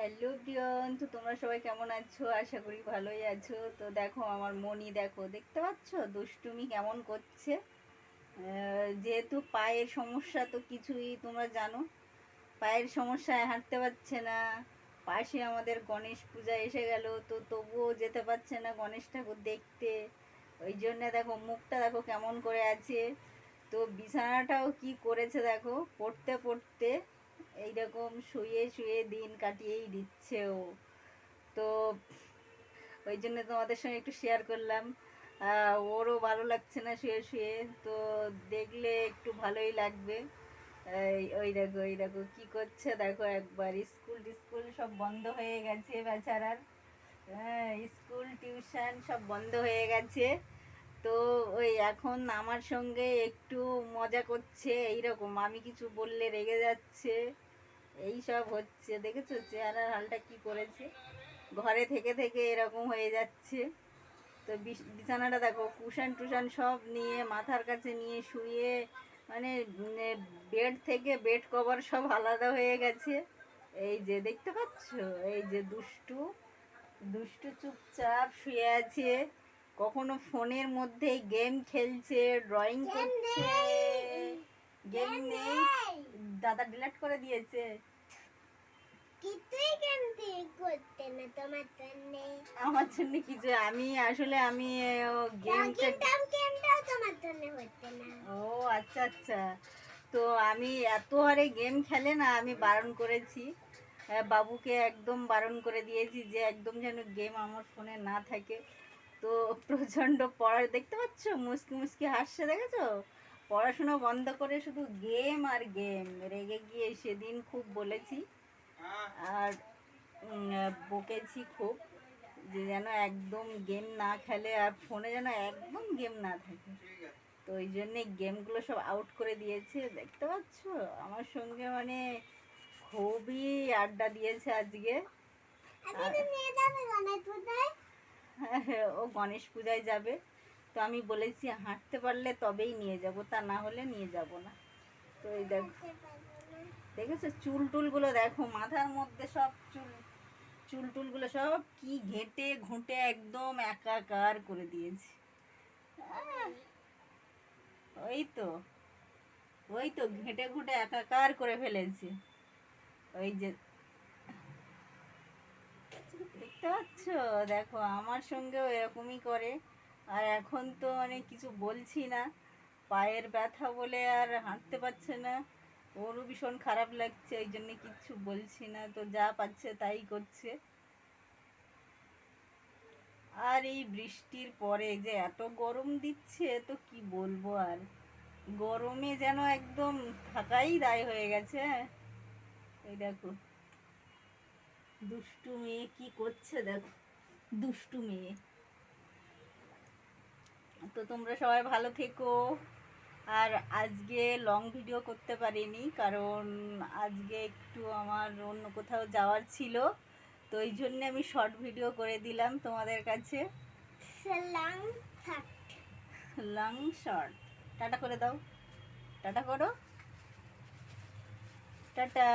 Hello প্রিয়ন তো তোমরা সবাই কেমন আছো? আশা করি ভালোই আছো। তো দেখো, আমার মনি দেখো, দেখতে পাচ্ছ? দুষ্টুমি কেমন করছে? যেহেতু পায়ের সমস্যা, তো কিছুই তোমরা জানো। পায়ের সমস্যায় হাঁটতে পারছে না। পাশে আমাদের গণেশ পূজা এসে গেল, তো তবুও যেতে পারছে না গণেশ ঠাকুর দেখতে। ওই জন্য দেখো, মুখটা দেখো কেমন করে আছে। তো বিছানাটাও কি করেছে দেখো, পড়তে পড়তে এইরকম শুয়ে শুয়ে দিন কাটিয়েই দিচ্ছে ও। তো ওই জন্য তোমাদের সঙ্গে একটু শেয়ার করলাম। ওরও ভালো লাগছে না শুয়ে শুয়ে। তো দেখলে একটু ভালোই লাগবে। ওই দেখো ওই দেখো, কি করছে দেখো একবার। স্কুল টিস্কুল সব বন্ধ হয়ে গেছে বেচারার। হ্যাঁ স্কুল, টিউশন সব বন্ধ হয়ে গেছে। তো ওই এখন আমার সঙ্গে একটু মজা করছে, এইরকম। আমি কিছু বললে রেগে যাচ্ছে। এই সব হচ্ছে দেখেছ? চেহারার হালটা কি করেছে? ঘরে থেকে থেকে এরকম হয়ে যাচ্ছে। তো বিছানাটা দেখো কুশান টুশান সব নিয়ে মাথার কাছে নিয়ে শুয়ে মানে বেড থেকে বেড কভার সব আলাদা হয়ে গেছে। এই যে দেখতে পাচ্ছ? এই যে দুষ্টু দুষ্টু চুপচাপ শুয়ে আছে। কখনো ফোনের মধ্যে গেম খেলছে ড্রয়িং করছে। গেম নেই দাদা ডিলিট করে দিয়েছে। কিছুই কেমতি করতে না তোমার জন্য। আমার জন্য কিছু আমি আসলে আমি গেমটা টাম তোমার জন্য হচ্ছে না। ও আচ্ছা আচ্ছা। তো আমি এত হারে গেম খেলে না আমি বারণ করেছি। বাবুকে একদম বারণ করে দিয়েছি যে একদম যেন গেম আমার ফোনে না থাকে। তো প্রচণ্ড পড়ার দেখতে পাচ্ছ? মুসকি মুসকি হাসছে দেখেছ? পড়াশোনা বন্ধ করে শুধু গেম আর গেম রেগে গিয়ে সেদিন খুব বলেছি। আর বকেছি খুব যে যেন একদম গেম না খেলে আর ফোনে যেন একদম গেম না থাকে। তো ওই জন্যে গেমগুলো সব আউট করে দিয়েছে। দেখতে পাচ্ছ? আমার সঙ্গে মানে খুবই আড্ডা দিয়েছে আজকে। পূজায়। ও গণেশ পূজায় যাবে। তো আমি বলেছি, হাঁটতে পারলে তবেই নিয়ে যাব, তা না হলে নিয়ে যাব না। তো এই দেখ, দেখেছ? চুল টুলগুলো দেখো, মাথার মধ্যে সব চুল চুল টুলগুলো সব কি ঘেঁটে ঘুঁটে একদম একাকার করে দিয়েছে। ওই তো ওই তো ঘেঁটে ঘুঁটে একাকার করে ফেলেছে। ওই যে, দেখতে পাচ্ছ? দেখো, আমার সঙ্গেও এরকমই করে। আর এখন তো মানে কিছু বলছি না। পায়ের ব্যথা বলে আর হাঁটতে পারছে না। ওরও ভীষণ খারাপ লাগছে, এই জন্য কিচ্ছু বলছি না। তো যা পাচ্ছে তাই করছে। আর এই বৃষ্টির পরে যে এত গরম দিচ্ছে, তো কি বলব আর? গরমে যেন একদম থাকাই দায় হয়ে গেছে হ্যাঁ। এই দেখো। দুষ্টু মেয়ে কি করছে, দেখো। দুষ্টু মেয়ে। তো তোমরা সবাই ভালো থেকো। আর আজকে লং ভিডিও করতে পারিনি কারণ আজকে একটু আমার অন্য কোথাও যাওয়ার ছিল। তো ওই জন্যে আমি শর্ট ভিডিও করে দিলাম তোমাদের কাছে। লং শর্ট টাটা করে দাও। টাটা করো। টাটা।